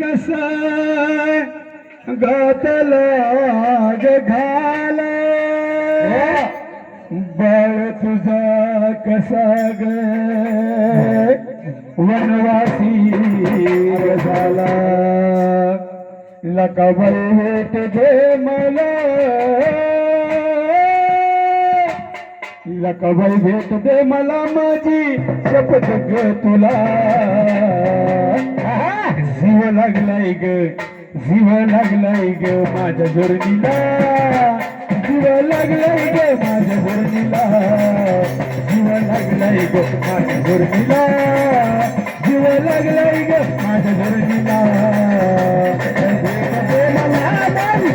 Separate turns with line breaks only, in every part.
कस घातला ग घाल बाळ तुझा कसा ग? वनवासी झाला. लकाबल भेट दे मला. लकाबाई भेट दे मला माझी शपथ तुला. जीव लागलाय ग जीव लागलाय ग माझ्या जोरणीला जीव लागलाय ग माझ्या जोरणीला जीव लागलाय ग माझ्या जोरणीला जीव लागलाय ग माझ्या जोरणीला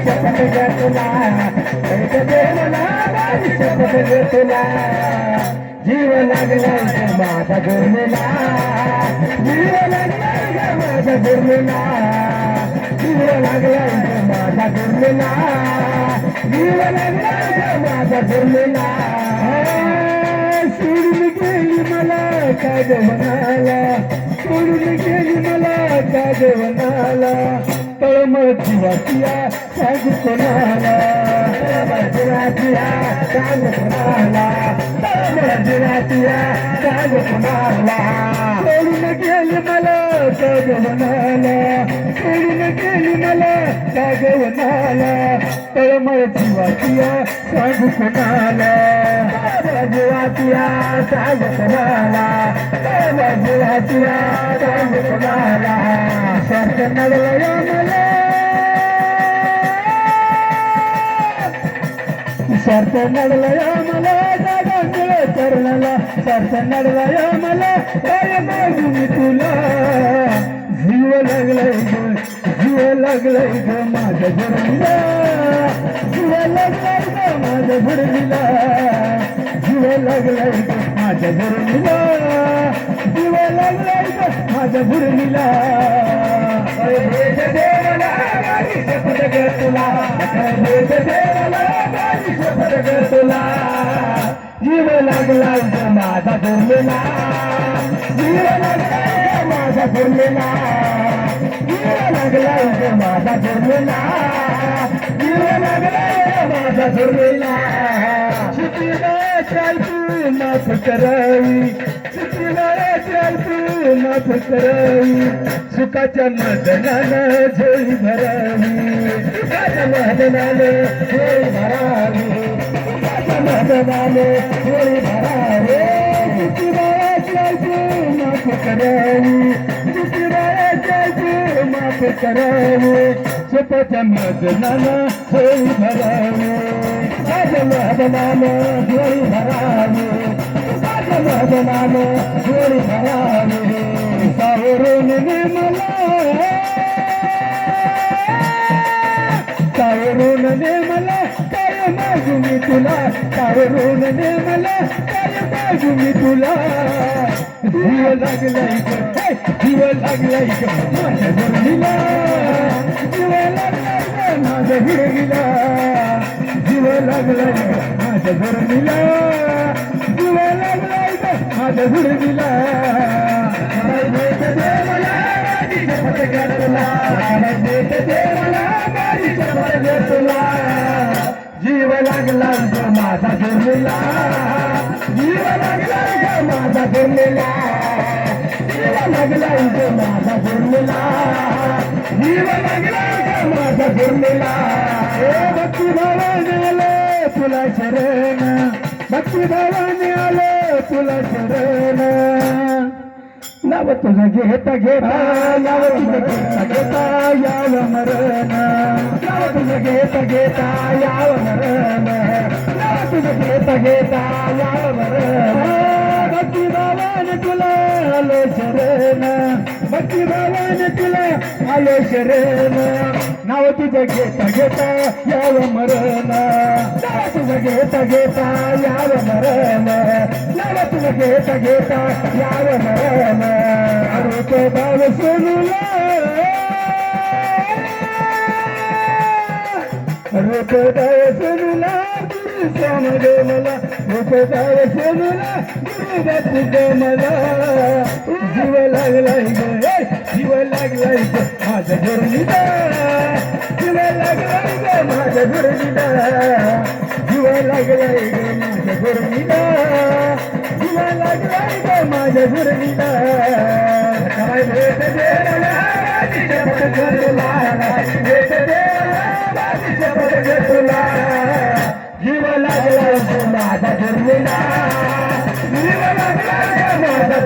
शपथ घेतला तुला शपथ घेतला जीव लागलाय माझा माझ्या जीव लागलाय माझा माझ्या जीव लागलाय माझा माझ्या जीव लागला माझा माझ्या सोडून गेली मला का जेवणाला सोडून गेली मला का जेवणाला तळमळ जीवातिया सांगू कोणाला तळमळ जीवातिया सांगू कोणाला तळमळ जीवातिया सांगू कोणाला सोडून गेली मला काय म्हणाला सोडून गेली मला काय म्हणाला तळमळ जीवातिया सांगू कोणाला जीवातिया सांगू कोणाला तळमळ जीवातिया सांगू कोणाला स्वार्थ नडला मला स्वार्थ नडला मला जागा मिळ चरणाला स्वार्थ नडला मला काय मागू मी तुला? जीव लागलाय ग जीव लागलाय ग माझ्या जरणीला जीव लागलाय ग माझ्या जरणीला जीव लागलाय ग माझ्या जरणीला जीव लागलाय ग माझ्या जरणीला भेट दे मला माझी शपथ तुला भेट दे तुला. जीव लागला माझा दुर्मिला जीव लागला माझा दुर्मिला जीव लागला माझा दुर्मिला जीव लागला माझा दुर्मिला माफ करावी. सुखीला माफ करावी सुखाच्या मदनानं झोळी भरावी सुखाच्या मदनानं झोळी भरावी सुखाच्या मदनानं झोळी भरावी माफ करावी सुखीला माफ करावी सुखाच्या मदनानं झोळी भरावी सुखाच्या मदनानं झोळी भरावी सुखाच्या मदनानं झोळी सावरून मला सावरून ने काय मागू मी तुला? सावरून ने काय मागू मी तुला? जीव लागलाय जीव लागलाय माझ्या जमिनीला. जीव लागलाय माझ्या हिरवीला. जीव लागलाय माझ्या जमिनीला जीव लागलाय माझ्या हिरवीला जीव लागला माझा जमिनीला जीव लागला माझा जमिनीला जीव लागला माझा जमिनीला जीव लागला ग हे जमिनीला ए भक्ती भावाने आलो तुला शरण. भक्ती भावाने आलो तुला शरण. नाव तुझं घेता घेता नाव तुझं घेता घेता याव मरण. नाव तुझं घेता घेता याव मरण. नाव तुझं घेता घेता याव मरण. भक्ती भावाने तुला आलो शरण. भक्ती भावाने तुला आलो शरण. नाव तुझं घेता घेता याव मरण. नाव तुझं घेता घेता याव मरण. नाव तुझं घेता घेता याव मरण. रूप भाव सोनुला. रूप भाव सोनुला. गुरु श्याम गे मला रूप भाव सोनुला. गुरु बापू गे मला जीव लागलाय ग. जीव लागलाय माझ्या धरणीला जीव लागलाय ग माझ्या धरणीला जीव लागलाय ग माझ्या धरणीला जीव लागलाय ग माझ्या धरणीला काय भेट दे शपथ घे भेट दे शपथ जीव लागलाय ग माझ्या धरणीला जीव लागलाय माझ्या